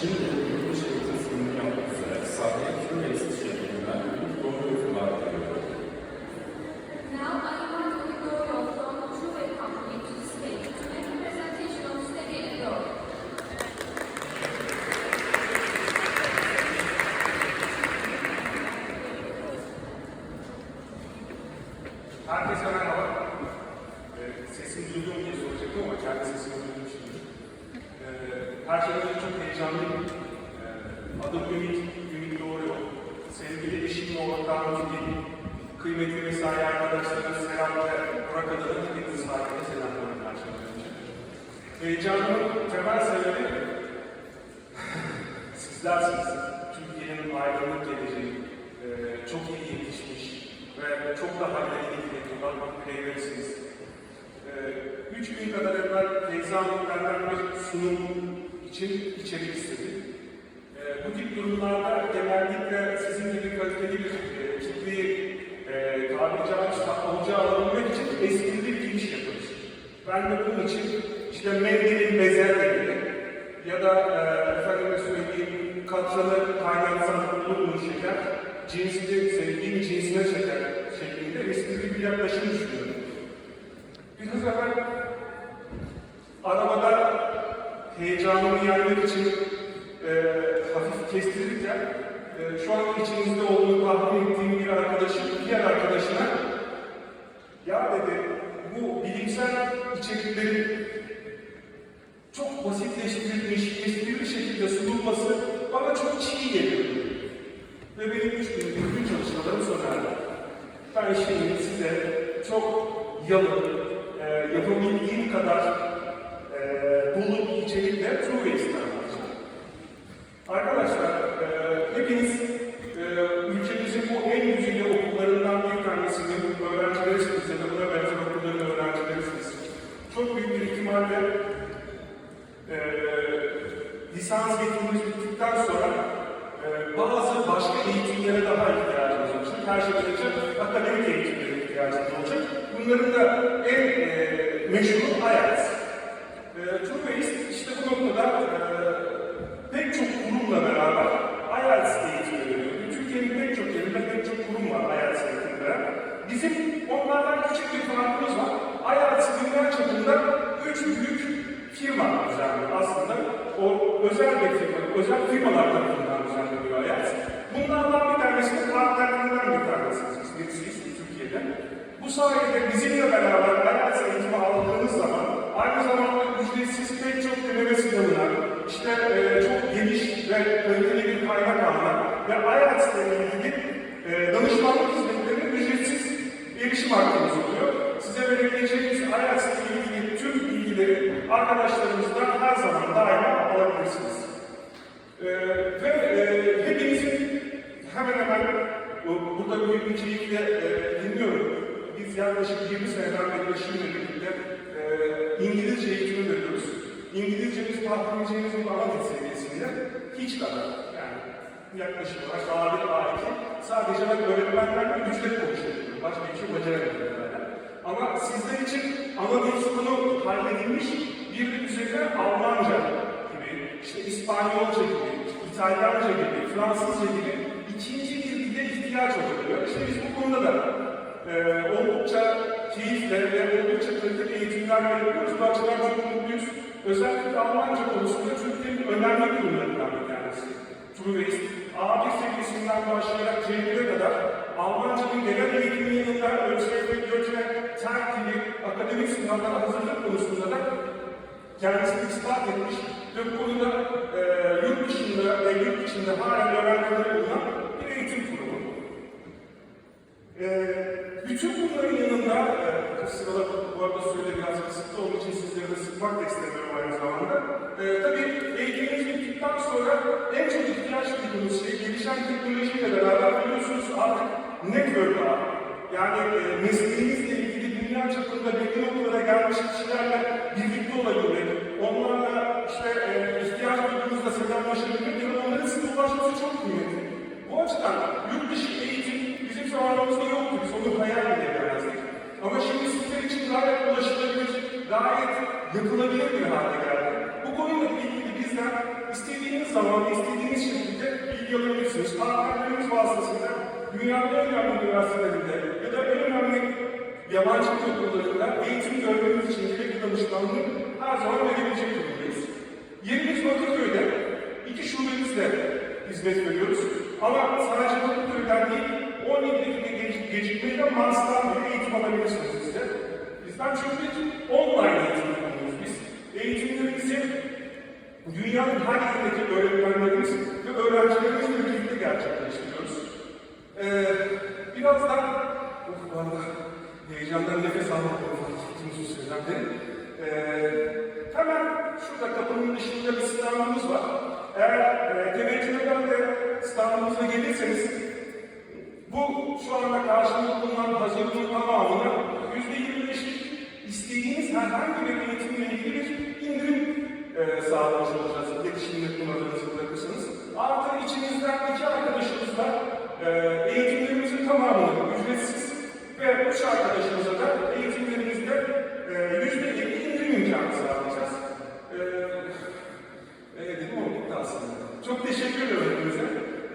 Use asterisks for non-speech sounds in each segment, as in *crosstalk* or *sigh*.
Şimdi dışı eğitim sunumunu yapmak üzere sahneye Curace şeklinde bir doğru itibar ediyorum. Now I invite Gregorio from True Company to the stage to make a presentation on Steady and Go. Herkese merhaba. Ee, sesimi duyduğum diye soracaktım ama kendi sesimi duydum şimdi. Ee, her şeyden çok heyecanlıyım. Ee, adım Ümit, Ümit Doğru. Sevgili eşim ortağım Ümit, kıymetli mesai arkadaşlarım Selam ve Burak Adan'ın hepiniz sahibi selamlarım her şeyden önce. Heyecanımın temel sebebi *laughs* sizlersiniz. Türkiye'nin aydınlık geleceği, e, çok iyi yetişmiş ve çok daha ileri gidecek olan bireylersiniz. E, üç gün kadar evvel Feyza Hanım bir sunum için içerik istedi. E, bu tip durumlarda genellikle sizin gibi kaliteli bir e, kitleyi e, tabiri caizse avuca alabilmek için esprili bir giriş yaparız. Ben de bunun için işte mendilin bezerleri ya da e, efendime söyleyeyim katranı kaynatsan bulur şeker, cinsini sevdiğim cinsine şeker şeklinde esprili bir yaklaşım düşünüyorum. Biraz evvel arabada heyecanımı yenmek için e, hafif kestirirken e, şu an içinizde olduğunu tahmin ettiğim bir arkadaşım diğer arkadaşına ya dedi bu bilimsel içeriklerin çok basitleştirilmiş, esprili şekilde sunulması bana çok çiğ geliyor. Ve benim üç günlük bütün çalışmalarım sona erdi. Ben şimdi size çok yalın, e, yapabildiğim kadar e, dolu bir içerikle True Waste'i anlatacağım. Arkadaşlar, e, hepiniz e, ülkemizin bu en güzide okullarından bir tanesinin öğrencilerisiniz ya da buna benzer okulların öğrencilerisiniz. Çok büyük e, lisans eğitimimiz bittikten sonra e, bazı başka eğitimlere daha ihtiyacımız olacak. Her şeyden önce akademik eğitimlere ihtiyacımız olacak. Bunların da en e, meşhuru IELTS. E, Turbeyiz işte bu noktada e, pek çok kurumla beraber IELTS eğitimi veriyor. Türkiye'nin pek çok yerinde pek çok kurum var IELTS eğitimi veren. Bizim onlardan küçük bir farkımız var. IELTS dünya çapında üç büyük firma düzenliyor aslında. O özel bir firma, özel firmalar tarafından düzenleniyor IELTS. Bunlardan bir tanesi de partnerlerinden bir tanesi. Birisiyiz Türkiye'de. Bu sayede bizimle beraber IELTS eğitimi aldığınız zaman aynı zamanda ücretsiz pek çok deneme sınavına, işte e, çok geniş ve kaliteli bir kaynak almak ve IELTS ile ilgili e, danışmanlık hizmetlerine ücretsiz erişim hakkınız oluyor. Size verebileceğimiz arkadaşlarımızdan her zaman daima alabilirsiniz. Ee, ve e, hepinizin hemen hemen bu- burada büyük bir keyifle e, dinliyorum. Biz yaklaşık 20 seneden beri eşimle birlikte e, İngilizce eğitimi veriyoruz. İngilizcemiz tahmineceğinizin ana seviyesinde hiç kadar. Yani yaklaşık olarak A1, A2. Sadece ben öğretmenlerle ücret konuşuyorum. Başka bir şey beceremiyorum. Ama sizler için ana dil sorunu halledilmiş bir de üzerine Almanca gibi, işte İspanyolca gibi, İtalyanca gibi, Fransızca gibi ikinci bir dile ihtiyaç oluyor. İşte biz bu konuda da e, oldukça keyifle ve oldukça kaliteli eğitimler veriyoruz. Bu açıdan çok mutluyuz. Özellikle Almanca konusunda Türkiye'nin önemli kurumlarından bir tanesi. Truveist, A1 seviyesinden başlayarak C1'e kadar Almanca'nın genel eğitimi yanında ÖSYM, GÖTE, TERK gibi akademik sınavlara hazırlık konusunda da kendisini ispat etmiş ve bu konuda e, yurt dışında ve yurt içinde halen öğrencileri bulunan bir eğitim kurumu. E, bütün bunların yanında, e, sırada bu arada süre biraz kısıtlı olduğu için sizleri de sıkmak da istemiyorum aynı zamanda. E, tabii eğitimimiz bittikten sonra en çok ihtiyaç duyduğumuz şey gelişen teknolojiyle beraber biliyorsunuz artık network ağı. Yani e, mesleğinizle ilgili dünya çapında belli noktalara gelmiş kişilerle birlikte olabilmek, onlarla işte e, ihtiyaç duyduğunuzda selamlaşabilmek onların size ulaşması çok kıymetli. Bu açıdan yurt dışı eğitim bizim zamanımızda yoktu. Biz onu hayal edemezdik. Ama şimdi sizler için gayet ulaşılabilir, gayet yapılabilir bir hale geldi. Bu konuyla ilgili bizden istediğiniz zaman, istediğiniz şekilde bilgi alabilirsiniz. Partnerlerimiz vasıtasıyla dünyanın en önemli üniversitelerinde ya da en önemli yabancı dil okullarında eğitim görmeniz için gerekli danışmanlığı her zaman verebilecek durumdayız. Yerimiz Bakırköy'de, iki şubemizle hizmet veriyoruz. Ama sadece Bakırköy'den değil, 17 dakika gecikmeyle Mars'tan bile eğitim alabilirsiniz bizde. Bizden çünkü online eğitim alıyoruz biz. Eğitimlerimizi dünyanın her yerindeki öğretmenlerimiz ve öğrencilerimizle birlikte gerçekleştiriyoruz. Ee, biraz da, oh valla heyecandan nefes uzun süreden beri. Ee, hemen şurada kapının dışında bir standımız var. Eğer e, teveccüh eden de standımıza gelirseniz bu şu anda karşımda bulunan hazırlığın yirmi beşlik istediğiniz herhangi bir eğitimle ilgili bir indirim e, sağlamış olacağız. İletişimde numaranızı bırakırsanız.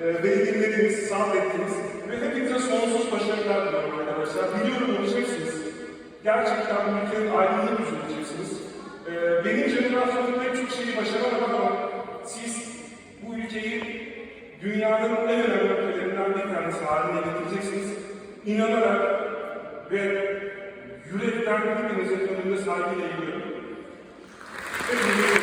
Ee, beni dinlediniz, sabrettiniz ve hepinize sonsuz başarılar diliyorum arkadaşlar. Biliyorum olacaksınız. Gerçekten bu ülkenin aydınlığı üzüleceksiniz. Ee, benim jenerasyonum pek çok şeyi başaramadım ama siz bu ülkeyi dünyanın en önemli ülkelerinden bir tanesi haline getireceksiniz. İnanarak ve yürekten hepinizin önünde saygıyla eğiliyorum. Hepinize